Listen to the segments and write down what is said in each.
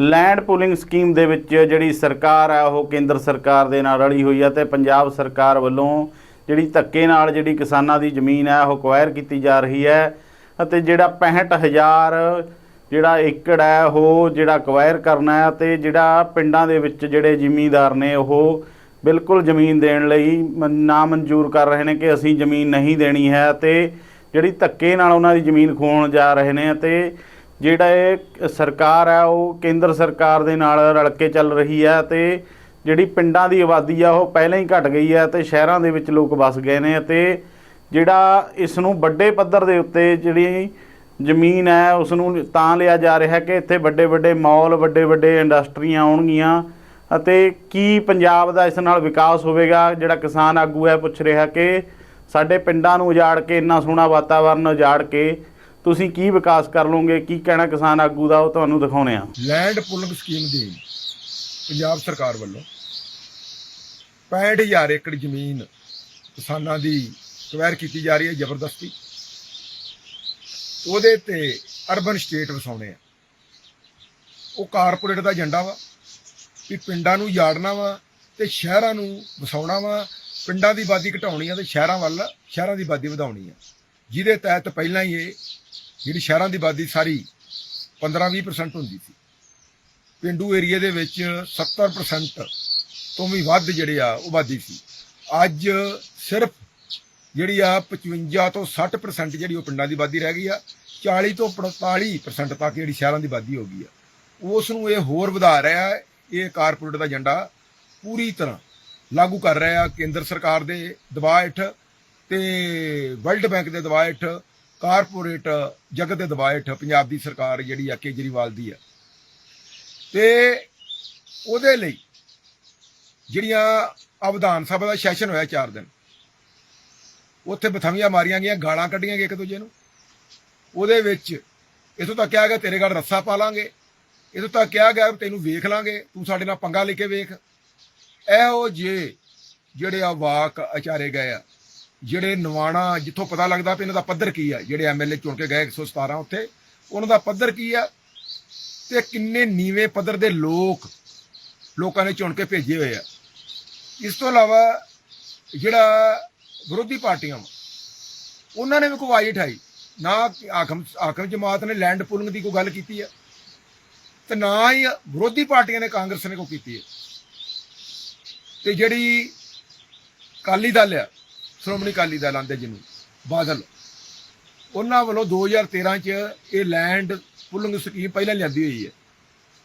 Land pooling scheme ਦੇ ਵਿੱਚ ਜਿਹੜੀ ਸਰਕਾਰ ਆ, ਉਹ ਕੇਂਦਰ ਸਰਕਾਰ ਦੇ ਨਾਲ ਰਲੀ ਹੋਈ ਆ ਤੇ ਪੰਜਾਬ ਸਰਕਾਰ ਵੱਲੋਂ ਜਿਹੜੀ ਧੱਕੇ ਨਾਲ ਜਿਹੜੀ ਕਿਸਾਨਾਂ ਦੀ ਜ਼ਮੀਨ ਹੈ ਉਹ ਅਕਵਾਇਰ ਕੀਤੀ ਜਾ ਰਹੀ ਹੈ ਅਤੇ ਜਿਹੜਾ 65000 ਜਿਹੜਾ ਏਕੜ ਹੈ ਉਹ ਜਿਹੜਾ ਅਕਵਾਇਰ ਕਰਨਾ ਹੈ ਤੇ ਜਿਹੜਾ ਪਿੰਡਾਂ ਦੇ ਵਿੱਚ ਜਿਹੜੇ ਜ਼ਿਮੀਂਦਾਰ ਨੇ, ਉਹ ਬਿਲਕੁਲ ਜ਼ਮੀਨ ਦੇਣ ਲਈ ਮਨ- ਨਾ ਮਨਜ਼ੂਰ ਕਰ ਰਹੇ ਨੇ ਕਿ ਅਸੀਂ ਜ਼ਮੀਨ ਨਹੀਂ ਦੇਣੀ ਹੈ ਤੇ ਜਿਹੜੀ ਧੱਕੇ ਨਾਲ ਉਹਨਾਂ ਦੀ ਜ਼ਮੀਨ ਖੋਹਣ ਜਾ ਰਹੇ ਨੇ ਅਤੇ ਜਿਹੜਾ ਇਹ ਸਰਕਾਰ ਹੈ, ਉਹ ਕੇਂਦਰ ਸਰਕਾਰ ਦੇ ਨਾਲ ਰਲ ਕੇ ਚੱਲ ਰਹੀ ਹੈ ਤੇ ਜਿਹੜੀ ਪਿੰਡਾਂ ਦੀ ਆਬਾਦੀ ਆ, ਉਹ ਪਹਿਲਾਂ ਹੀ ਘਟ ਗਈ ਹੈ ਤੇ ਸ਼ਹਿਰਾਂ ਦੇ ਵਿੱਚ ਲੋਕ ਵਸ ਗਏ ਨੇ ਅਤੇ ਜਿਹੜਾ ਇਸ ਨੂੰ ਵੱਡੇ ਪੱਧਰ ਦੇ ਉੱਤੇ ਜਿਹੜੀ ਜ਼ਮੀਨ ਹੈ ਉਸ ਨੂੰ ਤਾਂ ਲਿਆ ਜਾ ਰਿਹਾ ਕਿ ਇੱਥੇ ਵੱਡੇ ਵੱਡੇ ਮਾਲ ਵੱਡੇ ਵੱਡੇ ਇੰਡਸਟਰੀਆਂ ਆਉਣਗੀਆਂ ਅਤੇ ਕੀ ਪੰਜਾਬ ਦਾ ਇਸ ਨਾਲ ਵਿਕਾਸ ਹੋਵੇਗਾ, ਜਿਹੜਾ ਕਿਸਾਨ ਆਗੂ ਹੈ ਪੁੱਛ ਰਿਹਾ ਕਿ ਸਾਡੇ ਪਿੰਡਾਂ ਨੂੰ ਉਜਾੜ ਕੇ, ਇੰਨਾ ਸੋਹਣਾ ਵਾਤਾਵਰਨ ਉਜਾੜ ਕੇ ਤੁਸੀਂ ਕੀ ਵਿਕਾਸ ਕਰ ਲਓਗੇ, ਕੀ ਕਹਿਣਾ ਕਿਸਾਨ ਆਗੂ ਦਾ, ਉਹ ਤੁਹਾਨੂੰ ਦਿਖਾਉਣੇ ਆ। ਲੈਂਡ ਪੁਲਿੰਗ ਸਕੀਮ ਦੀ ਪੰਜਾਬ ਸਰਕਾਰ ਵੱਲੋਂ 65000 ਏਕੜ ਜ਼ਮੀਨ ਕਿਸਾਨਾਂ ਦੀ ਕਵੈਰ ਕੀਤੀ ਜਾ ਰਹੀ ਹੈ, ਜ਼ਬਰਦਸਤੀ। ਉਹਦੇ ਤੇ ਅਰਬਨ ਸਟੇਟ ਵਸਾਉਣੇ ਆ। ਉਹ ਕਾਰਪੋਰੇਟ ਦਾ ਏਜੰਡਾ ਵਾ, ਵੀ ਪਿੰਡਾਂ ਨੂੰ ਯਾੜਨਾ ਵਾ ਤੇ ਸ਼ਹਿਰਾਂ ਨੂੰ ਵਸਾਉਣਾ ਵਾ। ਪਿੰਡਾਂ ਦੀ ਆਬਾਦੀ ਘਟਾਉਣੀ ਆ ਤੇ ਸ਼ਹਿਰਾਂ ਵੱਲ, ਸ਼ਹਿਰਾਂ ਦੀ ਆਬਾਦੀ ਵਧਾਉਣੀ ਆ। ਜਿਹਦੇ ਤਹਿਤ ਪਹਿਲਾਂ ਹੀ ਇਹ ਜਿਹੜੀ ਸ਼ਹਿਰਾਂ ਦੀ ਆਬਾਦੀ ਸਾਰੀ 15-20% ਹੁੰਦੀ ਸੀ। ਪਿੰਡੂ ਏਰੀਆ ਦੇ ਵਿੱਚ 70% ਤੋਂ ਵੀ ਵੱਧ ਜਿਹੜੇ ਆ, ਉਹ ਆਬਾਦੀ ਸੀ। ਅੱਜ ਸਿਰਫ ਜਿਹੜੀ ਆ 55 ਤੋਂ 60% ਜਿਹੜੀ ਉਹ ਪਿੰਡਾਂ ਦੀ ਆਬਾਦੀ ਰਹਿ ਗਈ ਆ 40 ਤੋਂ 45% ਤੱਕ ਜਿਹੜੀ ਸ਼ਹਿਰਾਂ ਦੀ ਆਬਾਦੀ ਹੋ ਗਈ ਆ। ਉਸ ਨੂੰ ਇਹ ਹੋਰ ਵਧਾ ਰਿਹਾ ਇਹ ਕਾਰਪੋਰੇਟ ਦਾ ਏਜੰਡਾ ਪੂਰੀ ਤਰ੍ਹਾਂ ਲਾਗੂ ਕਰ ਰਿਹਾ ਕੇਂਦਰ ਸਰਕਾਰ ਦੇ ਦਬਾਅ ਹੇਠ ਤੇ ਵਰਲਡ ਬੈਂਕ ਦੇ ਦਬਾਅ ਹੇਠ ਕਾਰਪੋਰੇਟ ਜਗਤ ਦੇ ਦਬਾਅ ਹੇਠ ਪੰਜਾਬ ਦੀ ਸਰਕਾਰ ਜਿਹੜੀ ਆ ਕੇਜਰੀਵਾਲ ਦੀ ਆ। ਤੇ ਉਹਦੇ ਲਈ ਜਿਹੜੀਆਂ ਆ ਵਿਧਾਨ ਸਭਾ ਦਾ ਸੈਸ਼ਨ ਹੋਇਆ 4 ਦਿਨ, ਉੱਥੇ ਬਥਵੀਆਂ ਮਾਰੀਆਂ ਗਈਆਂ, ਗਾਲਾਂ ਕੱਢੀਆਂ ਗਈਆਂ ਇੱਕ ਦੂਜੇ ਨੂੰ। ਉਹਦੇ ਵਿੱਚ ਇਥੋਂ ਤੱਕ ਕਿਹਾ ਗਿਆ, ਤੇਰੇ ਘਰ ਰੱਸਾ ਪਾ ਲਾਂਗੇ। ਇਥੋਂ ਤੱਕ ਕਿਹਾ ਗਿਆ ਵੀ ਤੈਨੂੰ ਵੇਖ ਲਾਂਗੇ, ਤੂੰ ਸਾਡੇ ਨਾਲ ਪੰਗਾ ਲੈ ਕੇ ਵੇਖ। ਇਹੋ ਜੇ ਜਿਹੜੇ ਆ ਵਾਕ ਅਚਾਰੇ ਗਏ ਆ। ਜਿਹੜੇ ਨਵਾਣਾ, ਜਿੱਥੋਂ ਪਤਾ ਲੱਗਦਾ ਵੀ ਇਹਨਾਂ ਦਾ ਪੱਧਰ ਕੀ ਆ, ਜਿਹੜੇ ਐਮਐਲਏ ਚੁਣ ਕੇ ਗਏ 117 ਉੱਥੇ ਉਹਨਾਂ ਦਾ ਪੱਧਰ ਕੀ ਆ? ਤੇ ਕਿੰਨੇ ਨੀਵੇਂ ਪੱਧਰ ਦੇ ਲੋਕ ਲੋਕਾਂ ਨੇ ਚੁਣ ਕੇ ਭੇਜੇ ਹੋਏ ਆ। ਇਸ ਤੋਂ ਇਲਾਵਾ ਜਿਹੜਾ ਵਿਰੋਧੀ ਪਾਰਟੀਆਂ ਵਾ, ਉਹਨਾਂ ਨੇ ਵੀ ਕੋਈ ਆਵਾਜ਼ ਉਠਾਈ। ਨਾ ਆਖਮ ਆਖਮ ਜਮਾਤ ਨੇ ਲੈਂਡ ਪੁਲਿੰਗ ਦੀ ਕੋਈ ਗੱਲ ਕੀਤੀ ਹੈ ਤੇ ਨਾ ਹੀ ਵਿਰੋਧੀ ਪਾਰਟੀਆਂ ਨੇ ਕਾਂਗਰਸ ਨੇ ਕੋਈ ਕੀਤੀ ਹੈ ਤੇ ਜਿਹੜੀ ਕਾਲੀ ਦਲ ਆ ਸ਼੍ਰੋਮਣੀ ਅਕਾਲੀ ਦਲ ਆਂਦੇ ਜਿਹਨੂੰ, ਬਾਦਲ। ਉਹਨਾਂ ਵੱਲੋਂ 2013 ਚ ਇਹ ਲੈਂਡ ਪੁਲਿੰਗ ਸਕੀਮ ਪਹਿਲਾਂ ਲਿਆਂਦੀ ਹੋਈ ਹੈ।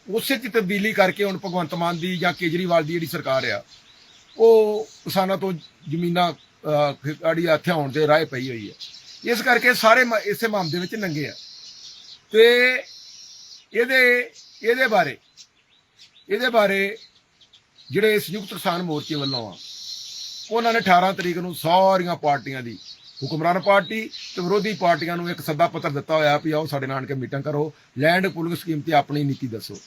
ਉਸੇ ਚ ਤਬਦੀਲੀ ਕਰਕੇ ਹੁਣ ਭਗਵੰਤ ਮਾਨ ਦੀ ਜਾਂ ਕੇਜਰੀਵਾਲ ਦੀ ਜਿਹੜੀ ਸਰਕਾਰ ਆ, ਉਹ ਕਿਸਾਨਾਂ ਤੋਂ ਜ਼ਮੀਨਾਂ ਆੜੀ ਹੱਥ ਆਉਣ ਦੇ ਰਾਹ ਪਈ ਹੋਈ ਹੈ। ਇਸ ਕਰਕੇ ਸਾਰੇ ਮ- ਇਸੇ ਮਾਮਲੇ ਵਿੱਚ ਨੰਗੇ ਆ। ਤੇ ਇਹਦੇ ਇਹਦੇ ਬਾਰੇ ਇਹਦੇ ਬਾਰੇ ਜਿਹੜੇ ਸੰਯੁਕਤ ਕਿਸਾਨ ਮੋਰਚੇ ਵੱਲੋਂ ਆ ਉਹਨਾਂ ਨੇ 18 ਤਰੀਕ ਨੂੰ ਸਾਰੀਆਂ ਪਾਰਟੀਆਂ ਦੀ ਹੁਕਮਰਾਨ ਪਾਰਟੀ ਤੇ ਵਿਰੋਧੀ ਪਾਰਟੀਆਂ ਨੂੰ ਇੱਕ ਸੱਦਾ ਪੱਤਰ ਦਿੱਤਾ ਹੋਇਆ ਵੀ ਆਓ ਸਾਡੇ ਨਾਲ ਆਣ ਕੇ ਮੀਟਿੰਗ ਕਰੋ, ਲੈਂਡ ਪੁਲਿੰਗ ਸਕੀਮ ਤੇ ਆਪਣੀ ਨੀਤੀ ਦੱਸੋ।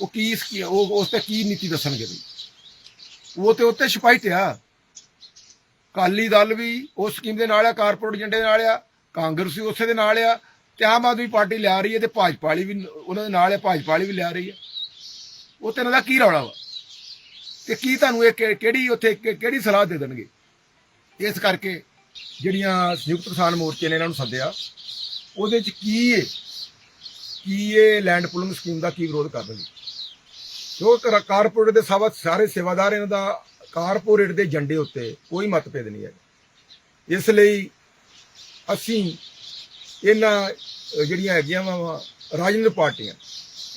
ਉਹ ਕੀ ਸਕੀ ਉਹ ਉਸ ਤੇ ਕੀ ਨੀਤੀ ਦੱਸਣਗੇ ਬਈ ਉਹ ਤੇ ਉੱਤੇ ਸਿਪਾਹੀ ਆ। ਕਾਲੀ ਦਲ ਵੀ ਉਸ ਸਕੀਮ ਦੇ ਨਾਲ ਆ, ਕਾਰਪੋਰੇਟ ਏਜੰਡੇ ਦੇ ਨਾਲ ਆ, ਕਾਂਗਰਸ ਵੀ ਉਸੇ ਦੇ ਨਾਲ ਆ, ਤੇ ਆਮ ਆਦਮੀ ਪਾਰਟੀ ਲਿਆ ਰਹੀ ਹੈ ਤੇ ਭਾਜਪਾ ਵਾਲੀ ਵੀ ਉਹਨਾਂ ਦੇ ਨਾਲ ਹੈ ਭਾਜਪਾ ਵਾਲੀ ਵੀ ਲਿਆ ਰਹੀ ਹੈ। ਉਹ ਤੇ ਇਹਨਾਂ ਦਾ ਕੀ ਰੌਲਾ ਵਾ? ਤੇ ਕੀ ਤੁਹਾਨੂੰ ਇਹ ਕਿਹੜੀ ਉੱਥੇ ਕਿਹੜੀ ਸਲਾਹ ਦੇ ਦੇਣਗੇ? ਇਸ ਕਰਕੇ ਜਿਹੜੀਆਂ ਸੰਯੁਕਤ ਕਿਸਾਨ ਮੋਰਚੇ ਨੇ ਇਹਨਾਂ ਨੂੰ ਸੱਦਿਆ, ਉਹਦੇ ਚ ਕੀ ਹੈ ਕੀ ਇਹ ਲੈਂਡ ਪੁਲਿੰਗ ਸਕੀਮ ਦਾ ਕੀ ਵਿਰੋਧ ਕਰ ਰਹੇ ਜੋ ਕਾਰਪੋਰੇਟ ਦੇ ਸਭ ਸਾਰੇ ਸੇਵਾਦਾਰ ਇਹਨਾਂ ਦਾ ਕਾਰਪੋਰੇਟ ਦੇ ਏਜੰਡੇ ਉੱਤੇ ਕੋਈ ਮਤਭੇਦ ਨਹੀਂ ਹੈ। ਇਸ ਲਈ ਅਸੀਂ ਇਹਨਾਂ ਜਿਹੜੀਆਂ ਹੈਗੀਆਂ ਵਾ, ਰਾਜਨੀਤਿਕ ਪਾਰਟੀਆਂ,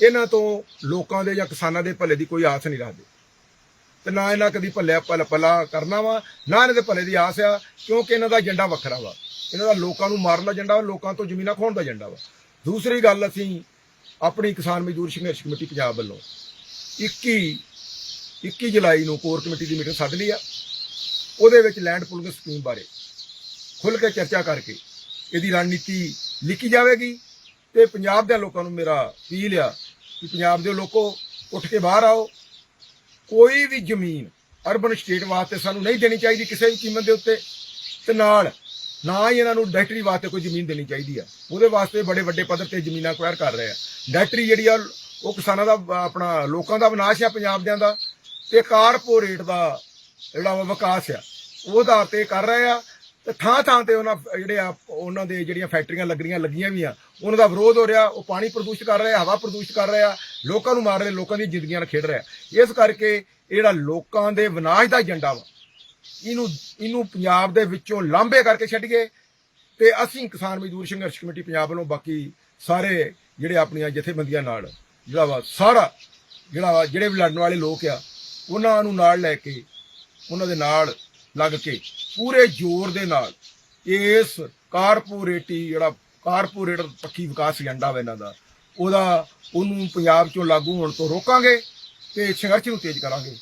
ਇਹਨਾਂ ਤੋਂ ਲੋਕਾਂ ਦੇ ਜਾਂ ਕਿਸਾਨਾਂ ਦੇ ਭਲੇ ਦੀ ਕੋਈ ਆਸ ਨਹੀਂ ਰੱਖਦੇ। ਤੇ ਨਾ ਇਹਨਾਂ ਕਦੀ ਭੱਲਿਆ ਭਲਾ ਭਲਾ ਕਰਨਾ ਵਾ, ਨਾ ਇਹਨਾਂ ਦੇ ਭਲੇ ਦੀ ਆਸ ਆ, ਕਿਉਂਕਿ ਇਹਨਾਂ ਦਾ ਏਜੰਡਾ ਵੱਖਰਾ ਵਾ। ਇਹਨਾਂ ਦਾ ਲੋਕਾਂ ਨੂੰ ਮਾਰਨ ਦਾ ਏਜੰਡਾ ਵਾ, ਲੋਕਾਂ ਤੋਂ ਜ਼ਮੀਨਾਂ ਖੋਹਣ ਦਾ ਏਜੰਡਾ ਵਾ। ਦੂਸਰੀ ਗੱਲ ਅਸੀਂ ਆਪਣੀ ਕਿਸਾਨ ਮਜ਼ਦੂਰ ਸੰਘਰਸ਼ ਕਮੇਟੀ ਪੰਜਾਬ ਵੱਲੋਂ 21 21 ਜੁਲਾਈ ਨੂੰ ਕੋਰ ਕਮੇਟੀ ਦੀ ਮੀਟਿੰਗ ਸੱਦ ਲਈ ਆ। ਉਹਦੇ ਵਿੱਚ ਲੈਂਡ ਪੁਲਿੰਗ ਸਕੀਮ ਬਾਰੇ ਖੁੱਲ ਕੇ ਚਰਚਾ ਕਰਕੇ ਇਹਦੀ ਰਣਨੀਤੀ ਲਿਖੀ ਜਾਵੇਗੀ ਤੇ ਪੰਜਾਬ ਦੇ ਲੋਕਾਂ ਨੂੰ ਮੇਰਾ ਅਪੀਲ ਆ ਕਿ ਪੰਜਾਬ ਦੇ ਲੋਕੋ ਉੱਠ ਕੇ ਬਾਹਰ ਆਓ ਕੋਈ ਵੀ ਜ਼ਮੀਨ ਅਰਬਨ ਸਟੇਟ ਵਾਸਤੇ ਸਾਨੂੰ ਨਹੀਂ ਦੇਣੀ ਚਾਹੀਦੀ ਕਿਸੇ ਵੀ ਕੀਮਤ ਦੇ ਉੱਤੇ। ਤੇ ਨਾਲ, ਨਾ ਹੀ ਇਹਨਾਂ ਨੂੰ ਡਾਇਰੈਕਟਰੀ ਵਾਸਤੇ ਕੋਈ ਜ਼ਮੀਨ ਦੇਣੀ ਚਾਹੀਦੀ ਆ। ਉਹਦੇ ਵਾਸਤੇ ਬੜੇ ਵੱਡੇ ਪੱਧਰ ਤੇ ਜ਼ਮੀਨਾਂ ਅਕਵਾਇਰ ਕਰ ਰਹੇ ਆ। ਡਾਇਰੈਕਟਰੀ ਜਿਹੜੀ ਆ, ਉਹ ਕਿਸਾਨਾਂ ਦਾ, ਆਪਣਾ ਲੋਕਾਂ ਦਾ ਵਿਨਾਸ਼ ਆ ਪੰਜਾਬ ਦਿਆਂ ਦਾ। ਤੇ ਕਾਰਪੋਰੇਟ ਦਾ ਜਿਹੜਾ ਵਾ ਵਿਕਾਸ ਆ ਉਹਦਾ ਤੇ ਕਰ ਰਹੇ ਆ। ਤੇ ਥਾਂ ਥਾਂ ਤੇ ਉਹਨਾਂ ਜਿਹੜੇ ਆ ਉਹਨਾਂ ਦੇ ਜਿਹੜੀਆਂ ਫੈਕਟਰੀਆਂ ਲੱਗਣੀਆਂ ਲੱਗੀਆਂ ਵੀ ਆ, ਉਹਨਾਂ ਦਾ ਵਿਰੋਧ ਹੋ ਰਿਹਾ, ਉਹ ਪਾਣੀ ਪ੍ਰਦੂਸ਼ਿਤ ਕਰ ਰਿਹਾ, ਹਵਾ ਪ੍ਰਦੂਸ਼ਿਤ ਕਰ ਰਿਹਾ, ਲੋਕਾਂ ਨੂੰ ਮਾਰ ਰਹੇ, ਲੋਕਾਂ ਦੀ ਜ਼ਿੰਦਗੀਆਂ ਨਾਲ ਖੇਡ ਰਿਹਾ। ਇਸ ਕਰਕੇ ਜਿਹੜਾ ਲੋਕਾਂ ਦੇ ਵਿਨਾਸ਼ ਦਾ ਏਜੰਡਾ ਵਾ, ਇਹਨੂੰ ਇਹਨੂੰ ਪੰਜਾਬ ਦੇ ਵਿੱਚੋਂ ਲਾਂਭੇ ਕਰਕੇ ਛੱਡੀਏ ਤੇ ਅਸੀਂ ਕਿਸਾਨ ਮਜ਼ਦੂਰ ਸੰਘਰਸ਼ ਕਮੇਟੀ ਪੰਜਾਬ ਵੱਲੋਂ ਬਾਕੀ ਸਾਰੇ ਜਿਹੜੇ ਆਪਣੀਆਂ ਜਥੇਬੰਦੀਆਂ ਨਾਲ, ਜਿਹੜਾ ਵਾ, ਸਾਰਾ ਜਿਹੜਾ ਵਾ, ਜਿਹੜੇ ਵੀ ਲੜਨ ਵਾਲੇ ਲੋਕ ਆ, ਉਹਨਾਂ ਨੂੰ ਨਾਲ ਲੈ ਕੇ, ਉਹਨਾਂ ਦੇ ਨਾਲ ਲੱਗ ਕੇ ਪੂਰੇ ਜ਼ੋਰ ਦੇ ਨਾਲ ਇਸ ਕਾਰਪੋਰੇਟੀ ਜਿਹੜਾ ਕਾਰਪੋਰੇਟ ਪੱਖੀ ਵਿਕਾਸ ਏਜੰਡਾ ਵਾ ਇਹਨਾਂ ਦਾ, ਉਹਦਾ ਉਹਨੂੰ ਪੰਜਾਬ ਚੋਂ ਲਾਗੂ ਹੋਣ ਤੋਂ ਰੋਕਾਂਗੇ ਤੇ ਸੰਘਰਸ਼ ਨੂੰ ਤੇਜ਼ ਕਰਾਂਗੇ।